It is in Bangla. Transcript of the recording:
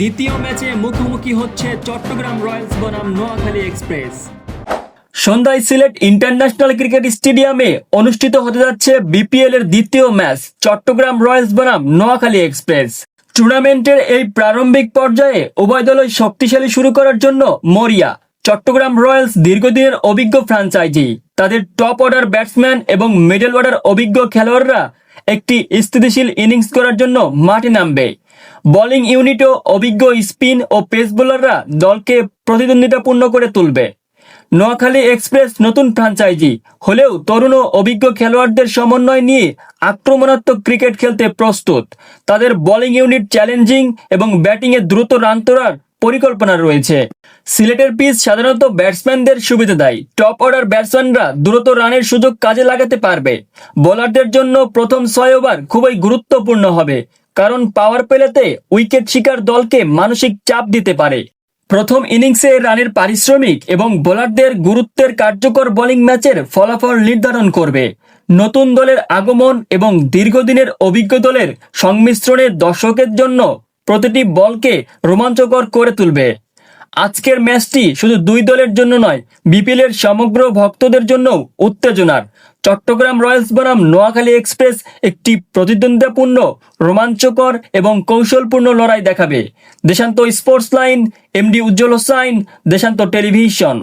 দ্বিতীয় ম্যাচে মুখোমুখি হচ্ছে চট্টগ্রাম রয়্যালস বনাম নোয়াখালী এক্সপ্রেস। সন্ধ্যায় সিলেট ইন্টারন্যাশনাল ক্রিকেট স্টেডিয়ামে অনুষ্ঠিত হতে যাচ্ছে বিপিএল এর দ্বিতীয় ম্যাচ, চট্টগ্রাম রয়্যালস বনাম নোয়াখালী এক্সপ্রেস। টুর্নামেন্টের এই প্রারম্ভিক পর্যায়ে উভয় দলই শক্তিশালী শুরু করার জন্য মরিয়া, চট্টগ্রাম রয়্যালস দীর্ঘদিনের অভিজ্ঞ ফ্রাঞ্চাইজি। তাদের টপ অর্ডার ব্যাটসম্যান এবং মিডল অর্ডার অভিজ্ঞ খেলোয়াড়রা একটি স্থিতিশীল ইনিংস করার জন্য মাঠে নামবে। বোলিং ইউনিটও অভিজ্ঞ স্পিন ও পেস বোলাররা দলকে প্রতিদ্বন্দ্বিতাপূর্ণ করে তুলবে। নোয়াখালী এক্সপ্রেস নতুন ফ্রাঞ্চাইজি, হলেও তরুণ ও অভিজ্ঞ খেলোয়াড়দের সমন্বয় নিয়ে আক্রমণাত্মক ক্রিকেট খেলতে প্রস্তুত। তাদের বোলিং ইউনিট চ্যালেঞ্জিং এবং ব্যাটিংয়ে দ্রুত রান তোলার পরিকল্পনা রয়েছে। সিলেটের পিচ সাধারণত ব্যাটসম্যানদের সুবিধা দেয়। টপ অর্ডার ব্যাটসম্যানরা দ্রুত রানের সুযোগ কাজে লাগাতে পারবে। বোলারদের জন্য প্রথম ছয় ওভার খুবই গুরুত্বপূর্ণ হবে, কারণ পাওয়ার প্লেতে উইকেট শিকার দলকে মানসিক চাপ দিতে পারে। প্রথম ইনিংসে রানের পারিশ্রমিক এবং বোলারদের গুরুত্বের কার্যকর বোলিং ম্যাচের ফলাফল নির্ধারণ করবে। নতুন দলের আগমন এবং দীর্ঘদিনের অভিজ্ঞ দলের সংমিশ্রণে দর্শকের জন্য প্রতিটি বলকে রোমাঞ্চকর করে তুলবে। আজকের ম্যাচটি শুধু দুই দলের জন্য নয় বিপিএল এর সমগ্র ভক্তদের জন্য উত্তেজনার। চট্টগ্রাম রয়্যালস বনাম নোয়াখালী এক্সপ্রেস একটি প্রতিদ্বন্দ্বিতাপূর্ণ, রোমাঞ্চকর এবং কৌশলপূর্ণ লড়াই দেখাবে। Deshanto sports line, MD Ujjal Hossain Deshanto television.